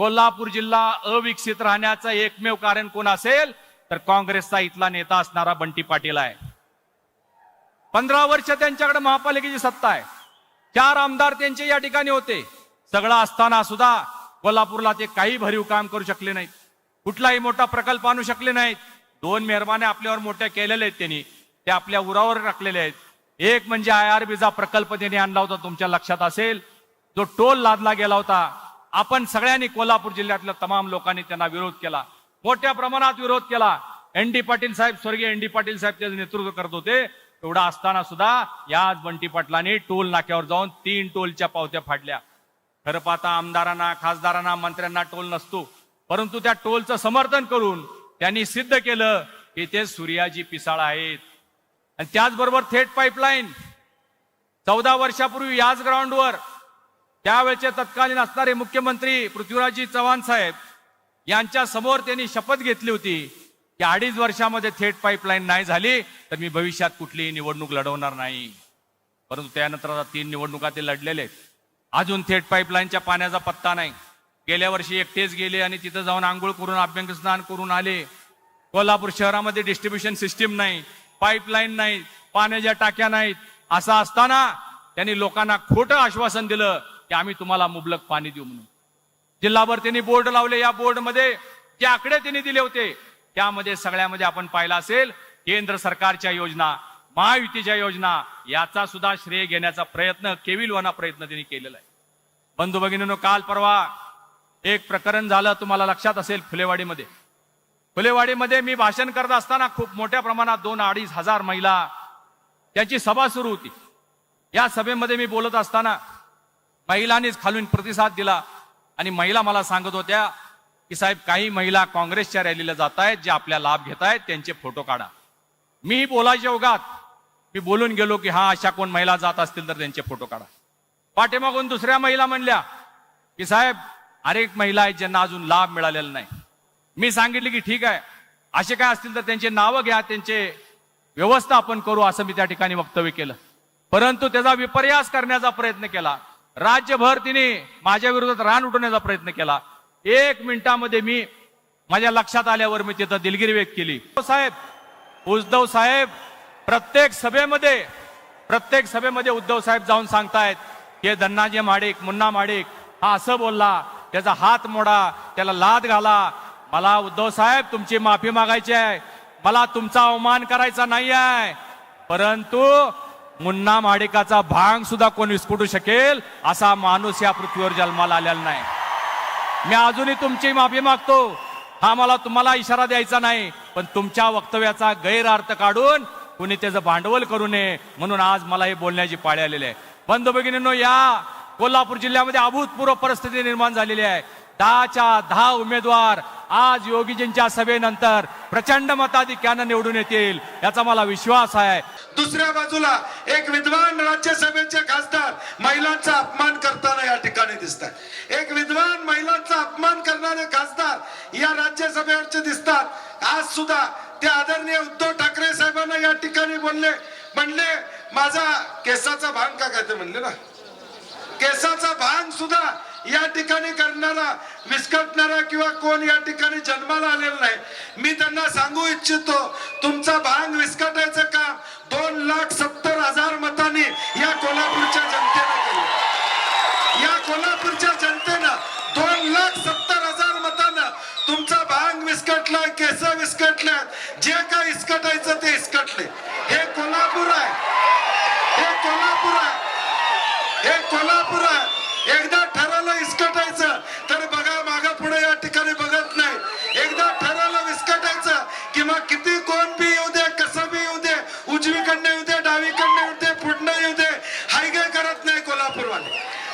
कोल्हापूर जिल्हा अविकसित राहण्याचं एकमेव कारण कोण असेल तर काँग्रेसचा इथला नेता असणारा बंटी पाटील आहे. पंधरा वर्ष त्यांच्याकडे महापालिकेची सत्ता आहे. चार आमदार त्यांचे या ठिकाणी होते. सगळं असताना सुद्धा कोल्हापूरला ते काही भरीव काम करू शकले नाहीत. कुठलाही मोठा प्रकल्प आणू शकले नाहीत. दोन मेहरबाने आपल्यावर मोठ्या केलेल्या आहेत त्यांनी. ते आपल्या उरावर टाकलेले आहेत. एक म्हणजे आय आर बीचा प्रकल्प त्यांनी आणला होता तुमच्या लक्षात असेल. जो टोल लादला गेला होता आपण सगळ्यांनी कोल्हापूर जिल्ह्यातल्या तमाम लोकांनी त्यांना विरोध केला. मोठ्या प्रमाणात विरोध केला. एन डी पाटील साहेब स्वर्गीय एन डी पाटील साहेब त्याचं नेतृत्व करत होते. एवढा असताना सुद्धा याच बंटी पाटलांनी टोल नाक्यावर जाऊन तीन टोलच्या पावत्या फाडल्या. खरं पाहता आमदारांना खासदारांना मंत्र्यांना टोल नसतो. परंतु त्या टोलचं समर्थन करून त्यांनी सिद्ध केलं की ते सूर्याजी पिसाळ आहेत. आणि त्याचबरोबर थेट पाईपलाईन. चौदा वर्षापूर्वी याच ग्राउंडवर त्यावेळचे तत्कालीन असणारे मुख्यमंत्री पृथ्वीराजजी चव्हाण साहेब यांच्या समोर त्यांनी शपथ घेतली होती की अडीच वर्षामध्ये थेट पाईपलाईन नाही झाली तर मी भविष्यात कुठलीही निवडणूक लढवणार नाही. परंतु त्यानंतर आता तीन निवडणुका ते लढलेले आहेत. अजून थेट पाईपलाईनच्या पाण्याचा पत्ता नाही. गेल्या वर्षी एकटेच गेले आणि तिथं जाऊन आंघोळ करून अभ्यंग स्नान करून आले. कोल्हापूर शहरामध्ये डिस्ट्रीब्युशन सिस्टीम नाही पाईपलाईन नाही पाण्याच्या टाक्या नाहीत. असं असताना त्यांनी लोकांना खोटं आश्वासन दिलं. की आम्ही तुम्हाला मुबलक पाणी देऊ म्हणून. जिल्हाभर त्यांनी बोर्ड लावले या बोर्डमध्ये जे आकडे त्यांनी दिले होते. त्यामध्ये सगळ्यामध्ये आपण पाहिलं असेल केंद्र सरकारच्या योजना महायुतीच्या योजना याचा सुद्धा श्रेय घेण्याचा प्रयत्न केविलवाना प्रयत्न त्यांनी केलेला आहे. बंधू भगिनीनो काल परवा एक प्रकरण झालं तुम्हाला लक्षात असेल फुलेवाडीमध्ये. फुलेवाडीमध्ये मी भाषण करत असताना खूप मोठ्या प्रमाणात दोन अडीच हजार महिला त्यांची सभा सुरू होती. या सभेमध्ये मी बोलत असताना महिलांनीच खालून प्रतिसाद दिला. आणि महिला मला सांगत होत्या की साहेब काही महिला काँग्रेसच्या रॅलीला जात आहेत जे आपल्या लाभ घेत आहेत त्यांचे फोटो काढा. मी बोलायच्या उगात मी बोलून गेलो की हा अशा कोण महिला जात असतील तर त्यांचे फोटो काढा. पाठीमागून दुसऱ्या महिला म्हणल्या की साहेब अनेक महिला आहेत ज्यांना अजून लाभ मिळालेला नाही. मी सांगितले की ठीक आहे असे काय असतील तर त्यांचे नावं घ्या त्यांचे व्यवस्था आपण करू असं मी त्या ठिकाणी वक्तव्य केलं. परंतु त्याचा विपर्यास करण्याचा प्रयत्न केला. राज्यभर तिने माझ्या विरोधात रान उठवण्याचा प्रयत्न केला. एक मिनिटामध्ये मी माझ्या लक्षात आल्यावर मी तिथं दिलगिरी व्यक्त केली. साहेब उद्धव साहेब प्रत्येक सभेमध्ये प्रत्येक सभेमध्ये उद्धव साहेब जाऊन सांगतायत हे धन्नाजी माडिक मुन्ना माडिक हा असं बोलला त्याचा हात मोडा त्याला लाद घाला. मला उद्धव साहेब तुमची माफी मागायची आहे. मला तुमचा अवमान करायचा नाही आहे परंतु मुन्ना माडिकाचा भांग सुद्धा कोण विस्कुटू शकेल असा माणूस या पृथ्वीवर जन्माला आलेला नाही. मी अजूनही तुमची माफी मागतो. हा मला तुम्हाला इशारा द्यायचा नाही पण तुमच्या वक्तव्याचा गैरअर्थ काढून कुणी त्याचं भांडवल करू नये म्हणून आज मला हे बोलण्याची पाळी आलेली आहे. बंधू भगिनींनो या कोल्हापूर जिल्ह्यामध्ये अभूतपूर्व परिस्थिती निर्माण झालेली आहे. दहाच्या दहा उमेदवार आज योगीजींच्या सभेनंतर प्रचंड मताधिक्यानं निवडून येतील याचा मला विश्वास आहे. दुसऱ्या बाजूला एक विद्वान राज्यसभेचे खासदार महिलांचा अपमान करताना या ठिकाणी दिसतात. एक विद्वान महिलांचा अपमान करणारे खासदार या राज्यसभेवरचे दिसतात. आज सुद्धा ते आदरणीय उद्धव ठाकरे साहेबांना या ठिकाणी बोलले. म्हणले माझा केसाचा भांग का काय? ते म्हणले ना. केसाचा भांग सुद्धा या ठिकाणी करणारा विस्कटणारा किंवा कोण या ठिकाणी जन्माला आलेला नाही मी त्यांना सांगू इच्छितो तुमचा भांग विस्कटायचं काम दोन लाख सत्तर हजार मतांनी या कोल्हापूरच्या जनतेनं केलं. या कोल्हापूरच्या जनतेनं दोन लाख सत्तर हजार मतानं तुमचा भांग विस्कटलाय केस विस्कटल्या जे काय विस्कटायचं ते विस्कटले. हे कोल्हापूर आहे. हे कोल्हापूर आहे. हे कोल्हापूर किंवा किती कोण बी येऊ दे कसं बी येऊ दे उजवीकडनं येऊ दे डावीकडनं येऊ दे पुढनं येऊ दे हायगे करत नाही कोल्हापूरवाले.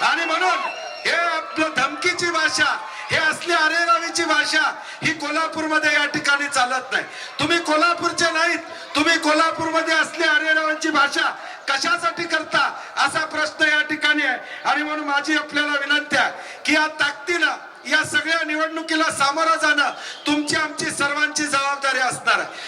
आणि म्हणून हे आपलं धमकीची भाषा हे असली अरेरावीची भाषा ही कोल्हापूरमध्ये या ठिकाणी चालत नाही. तुम्ही कोल्हापूरचे नाहीत तुम्ही कोल्हापूरमध्ये असली अरेरावांची भाषा कशासाठी करता असा प्रश्न या ठिकाणी आहे. आणि म्हणून माझी आपल्याला विनंती आहे की या ताकदीनं या सगळ्या निवडणुकीला सामोरं जाणं तुमची आमची सर्वांची जबाबदारी असणार आहे.